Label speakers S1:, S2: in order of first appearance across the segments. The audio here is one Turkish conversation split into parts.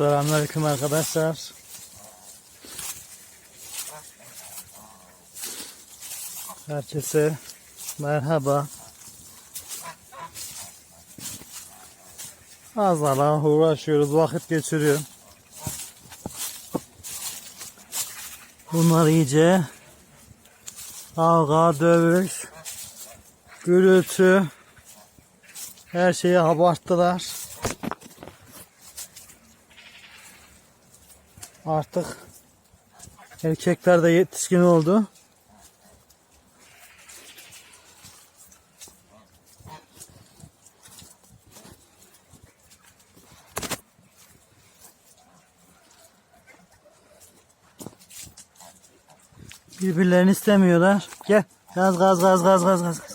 S1: Selamünaleyküm arkadaşlar. Herkese merhaba. Azala uğraşıyoruz, vakit geçiriyorum. Bunlar iyice kavga, dövüş, gürültü her şeyi abarttılar. Artık erkekler de yetişkin oldu. Birbirlerini istemiyorlar. Gel. Gaz gaz gaz gaz gaz gaz.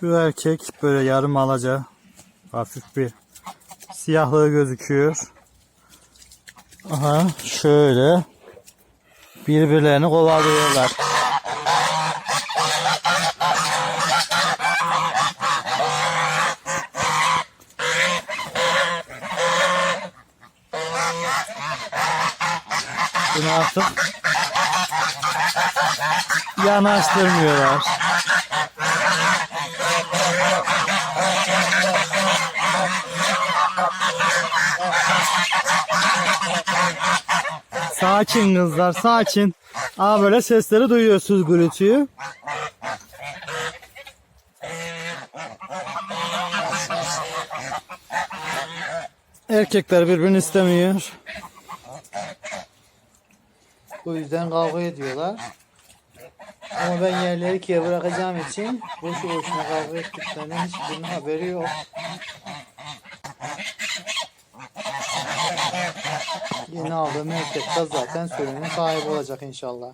S1: Şu erkek böyle yarım alaca hafif bir siyahlığı gözüküyor. Aha şöyle birbirlerini kovalıyorlar. Bunu artık yanaştırmıyorlar. Sakin kızlar sakin. Aa böyle sesleri duyuyorsunuz gürültüyü. Erkekler birbirini istemiyor. Bu yüzden kavga ediyorlar. Ama ben yerleri ikiye bırakacağım için boşu boşuna kavga ettiklerinin hiçbirinin haberi yok. Yeni aldığım erkek kız zaten sürünün sahibi olacak inşallah.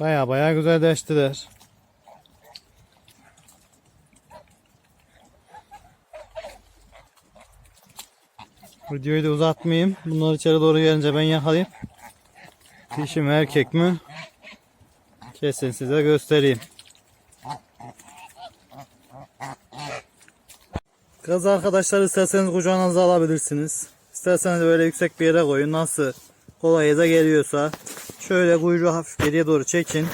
S1: Baya baya güzel Videoyu da uzatmayayım. Bunlar içeri doğru gelince ben yakalayayım. Dişi mi erkek mi? Kesin size göstereyim. Kız arkadaşlar isterseniz kucağınıza alabilirsiniz. İsterseniz böyle yüksek bir yere koyun. Nasıl kolayıza geliyorsa. Şöyle kuyruğu hafif geriye doğru çekin.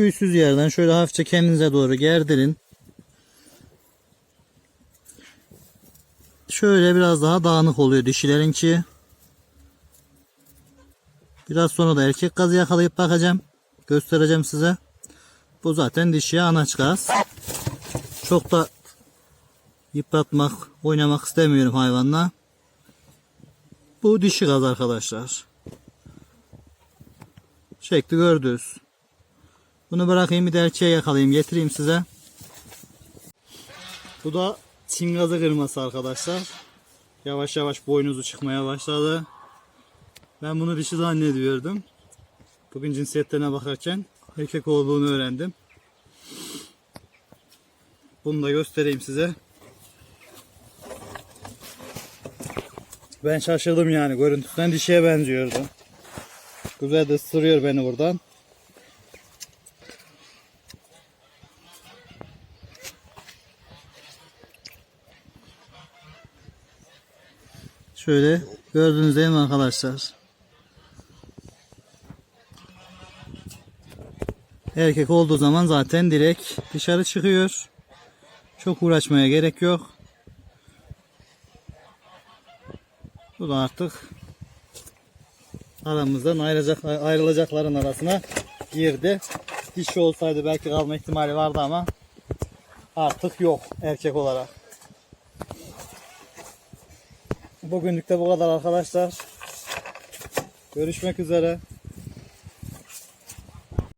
S1: Tüysüz yerden şöyle hafifçe kendinize doğru gerdirin. Şöyle biraz daha dağınık oluyor dişilerinki. Biraz sonra da erkek gazı yakalayıp bakacağım. Göstereceğim size. Bu zaten dişiye anaç gaz. Çok da yıpratmak, oynamak istemiyorum hayvanla. Bu dişi gaz arkadaşlar. Şekli gördünüz. Bunu bırakayım bir de yakalayayım getireyim size. Bu da Çin gazı kırması arkadaşlar. Yavaş yavaş boynuzu çıkmaya başladı. Ben bunu dişi zannediyordum. Bugün cinsiyetlerine bakarken erkek olduğunu öğrendim. Bunu da göstereyim size. Ben şaşırdım yani görüntüsünden dişiye benziyordu. Güzel de ısırıyor beni buradan. Şöyle gördünüz değil mi arkadaşlar? Erkek olduğu zaman zaten direkt dışarı çıkıyor. Çok uğraşmaya gerek yok. Bu da artık aramızdan ayrılacak, ayrılacakların arasına girdi. Dişi olsaydı belki kalma ihtimali vardı ama artık yok erkek olarak. Bugünlük de bu kadar arkadaşlar. Görüşmek üzere.